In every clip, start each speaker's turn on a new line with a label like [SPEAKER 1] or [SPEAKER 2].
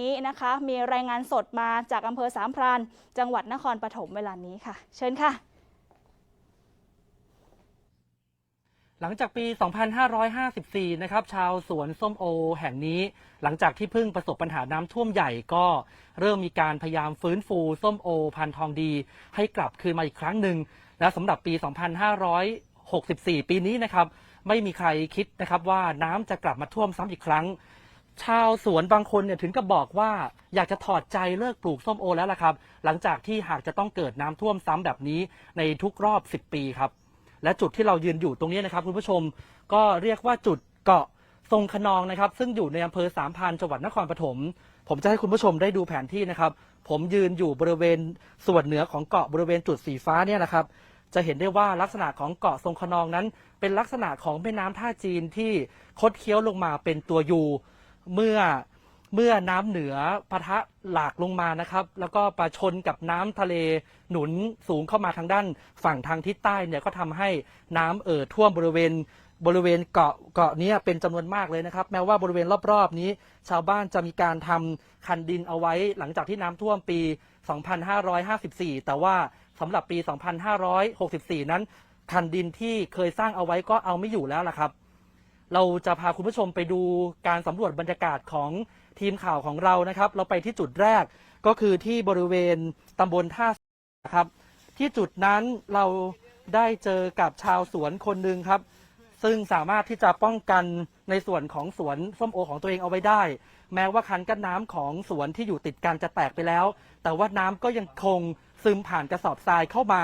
[SPEAKER 1] นี้นะคะ มีรายงานสดมาจากอำเภอสามพรานจังหวัดนครปฐมเวลานี้ค่ะ เชิญค่ะ
[SPEAKER 2] หลังจากปี 2554 นะครับ ชาวสวนส้มโอแห่งนี้ หลังจากที่เพิ่งประสบปัญหาน้ำท่วมใหญ่ก็ เริ่มมีการพยายามฟื้นฟูส้มโอ พันธุ์ทองดี ให้กลับคืนมาอีกครั้งหนึ่ง และสำหรับปี 2564 ปีนี้นะครับ ไม่มีใครคิดนะครับว่าน้ำจะกลับมาท่วมซ้ำอีกครั้ง ชาวสวนบางคนเนี่ยถึงกับบอกว่าอยากจะถอดใจเลิกปลูกส้มโอแล้วล่ะครับ หลังจากที่หากจะต้องเกิดน้ำท่วมซ้ำแบบนี้ในทุกรอบ 10 ปีครับ และจุดที่เรายืนอยู่ตรงนี้นะครับคุณผู้ชมก็เรียกว่าจุดเกาะทรงขนองนะครับ ซึ่งอยู่ในอำเภอสามพรานจังหวัดนครปฐมผมจะให้คุณผู้ชมได้ดูแผนที่นะครับ ผมยืนอยู่บริเวณส่วนเหนือของเกาะบริเวณจุดสีฟ้าเนี่ยนะครับ จะเห็นได้ว่าลักษณะของเกาะทรงขนองนั้น เป็นลักษณะของแม่น้ำท่าจีนที่คดเคี้ยวลงมาเป็นตัวยู เมื่อเมื่อน้ำเหนือปะทะหลากลงมานะครับ แล้วก็ประชนกับน้ำทะเลหนุนสูงเข้ามาทางด้านฝั่งทางทิศใต้เนี่ยก็ทำให้น้ำเอ่อท่วมบริเวณบริเวณเกาะเกาะนี้เป็นจำนวนมากเลยนะครับ แม้ว่าบริเวณรอบๆนี้ ชาวบ้านจะมีการทำคันดินเอาไว้หลังจากที่น้ำท่วมปี 2554 แต่ว่าสำหรับปี 2564 นั้นคันดินที่เคยสร้างเอาไว้ก็เอาไม่อยู่แล้วล่ะครับ เราจะพาคุณผู้ชมไปดูการสำรวจบรรยากาศของทีมข่าวของเรานะครับ เราไปที่จุดแรกก็คือที่บริเวณตำบลท่าครับ ที่จุดนั้นเราได้เจอกับชาวสวนคนหนึ่งครับ ซึ่งสามารถที่จะป้องกันในส่วนของสวนส้มโอของตัวเองเอาไว้ได้ แม้ว่าคันกั้นน้ำของสวนที่อยู่ติดกันจะแตกไปแล้ว แต่ว่าน้ำก็ยังคงซึมผ่านกระสอบทรายเข้ามา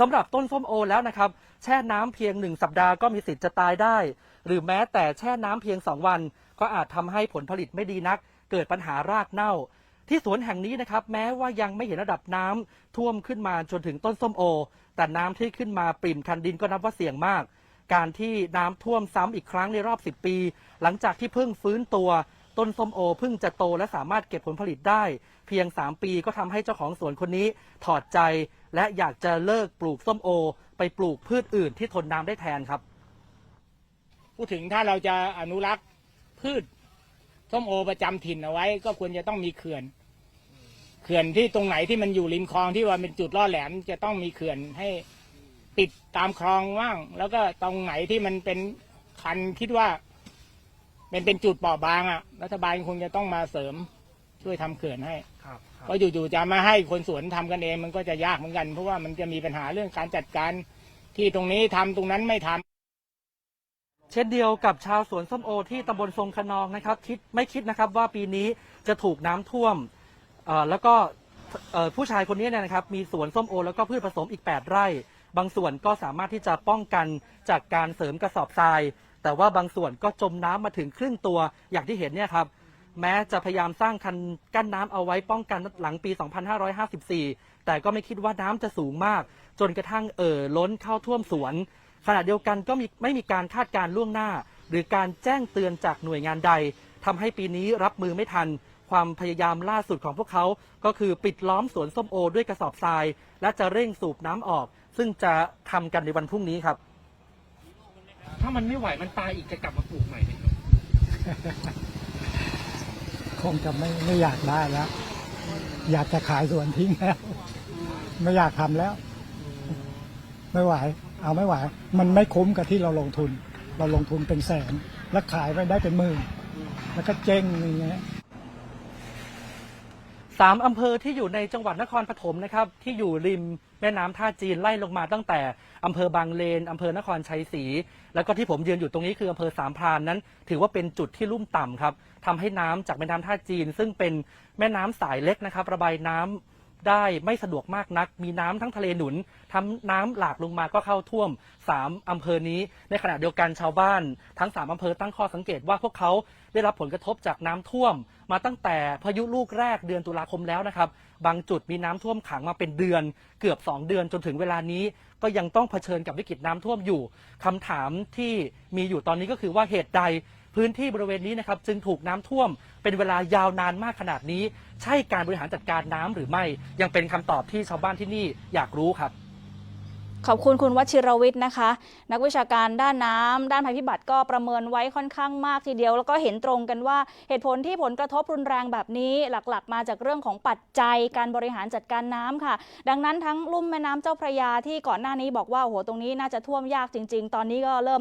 [SPEAKER 2] สำหรับต้นส้มโอแล้วนะครับ แช่น้ำเพียงหนึ่งสัปดาห์ก็มีสิทธิ์จะตายได้ หรือแม้แต่แช่น้ำเพียงสองวัน ก็อาจทำให้ผลผลิตไม่ดีนัก เกิดปัญหารากเน่า ที่สวนแห่งนี้นะครับ แม้ว่ายังไม่เห็นระดับน้ำท่วมขึ้นมาจนถึงต้นส้มโอ แต่น้ำที่ขึ้นมาปริ่มคันดินก็นับว่าเสี่ยงมาก การที่น้ำท่วมซ้ำอีกครั้งในรอบ 10 ปี หลังจากที่เพิ่งฟื้นตัวต้นส้มโอเพิ่งจะโตและสามารถเก็บผลผลิตได้ เพียง 3 ปีก็ทำให้เจ้าของสวนคนนี้ถอดใจ และอยากจะเลิกปลูกส้มโอ ไปปลูกพืชอื่นที่ทนน้ำได้แทนครับ
[SPEAKER 3] พูดถึงถ้าเราจะอนุรักษ์พืชส้มโอประจำถิ่นเอาไว้ ก็ควรจะต้องมีเขื่อน เขื่อนที่ตรงไหนที่มันอยู่ริมคลองที่ว่าเป็นจุดล่อแหลม จะต้องมีเขื่อนให้ปิดตามคลองว่าง แล้วก็ตรงไหนที่มันเป็นคันคิดว่า เป็นเป็นจุดเปราะบางอะ รัฐบาลคงจะต้องมาเสริม ช่วยทำเขื่อนให้
[SPEAKER 2] ครับ
[SPEAKER 3] เพราะอยู่ๆจะมาให้คนสวนทำกันเองมันก็จะยากเหมือนกัน เพราะว่ามันจะมีปัญหาเรื่องการจัดการที่ตรงนี้ทำตรงนั้นไม่ทำ
[SPEAKER 2] เช่นเดียวกับชาวสวนส้มโอที่ตำบลทรงขนองนะครับ คิดไม่คิดนะครับว่าปีนี้จะถูกน้ำท่วมเอ่อแล้วก็เอ่อผู้ชายคนนี้เนี่ยนะครับ มีสวนส้มโอ แล้วก็พืชผสมอีก 8 ไร่ บางส่วนก็สามารถที่จะป้องกันจากการเสริมกระสอบทราย แต่ว่าบางส่วนก็จมน้ำมาถึงครึ่งตัวอย่างที่เห็นเนี่ยครับ แม้จะพยายามสร้างคันกั้นน้ำเอาไว้ป้องกันหลังปี 2554 แต่ก็ไม่คิดว่าน้ำจะสูงมาก จนกระทั่งเอ่อล้นเข้าท่วมสวน ขณะเดียวกันก็มีไม่มีการคาดการณ์ล่วงหน้า หรือการแจ้งเตือนจากหน่วยงานใดทำให้ปีนี้รับมือไม่ทัน ความพยายามล่าสุดของพวกเขา ก็คือปิดล้อมสวนส้มโอด้วยกระสอบทราย และจะเร่งสูบน้ำออก ซึ่งจะทำกันในวันพรุ่งนี้ครับ ถ้ามันไม่ไหวมันตายอีกจะกลับมาปลูกใหม่ไหมครับ
[SPEAKER 4] คงจะไม่ไม่อยากได้แล้ว อยากจะขายสวนทิ้งแล้ว ไม่อยากทำแล้ว ไม่ไหว เอาไม่ไหว มันไม่คุ้มกับที่เราลงทุน เราลงทุนเป็นแสน แล้วขายไปได้เป็นหมื่นแล้วก็เจ๊งอย่างเงี้ย
[SPEAKER 2] สามอำเภอที่อยู่ในจังหวัดนครปฐมนะครับ ที่อยู่ริม แม่น้ำท่าจีนไล่ลงมาตั้งแต่อำเภอบางเลนอำเภอนครชัยศรีแล้วก็ที่ผมยืนอยู่ตรงนี้คืออำเภอสามพรานนั้น ถือว่าเป็นจุดที่ลุ่มต่ำครับทำให้น้ำจากแม่น้ำท่าจีน ซึ่งเป็นแม่น้ำสายเล็กนะครับ ระบายน้ำ ได้ไม่สะดวกมากนัก มีน้ำทั้งทะเลหนุนทั้งน้ำหลากลงมาก็เข้าท่วมสามอำเภอนี้ ในขณะเดียวกันชาวบ้าน ทั้งสามอำเภอตั้งข้อสังเกตว่าพวกเขาได้รับผลกระทบจากน้ำท่วม มาตั้งแต่พายุลูกแรกเดือนตุลาคมแล้วนะครับ บางจุดมีน้ำท่วมขังมาเป็นเดือน เกือบ 2 เดือนจนถึงเวลานี้ ก็ยังต้องเผชิญกับวิกฤตน้ำท่วมอยู่คำถามที่มีอยู่ตอนนี้ก็คือว่าเหตุใด พื้นที่บริเวณนี้นะครับจึงถูกน้ำท่วมเป็นเวลายาวนานมากขนาดนี้ ใช่การบริหารจัดการน้ำหรือไม่ ยังเป็นคำตอบที่ชาวบ้านที่นี่อยากรู้ครับ
[SPEAKER 1] ขอบคุณคุณวชิรวิทย์นะคะ นักวิชาการด้านน้ำด้านภัยพิบัติก็ประเมินไว้ค่อนข้างมากทีเดียว แล้วก็เห็นตรงกันว่าเหตุผลที่ผลกระทบรุนแรงแบบนี้หลักๆ มาจากเรื่องของปัจจัยการบริหารจัดการน้ำค่ะ ดังนั้นทั้งลุ่มแม่น้ำเจ้าพระยาที่ก่อนหน้านี้บอกว่าโอ้โหตรงนี้น่าจะท่วมยากจริง ๆ ตอนนี้ก็เริ่ม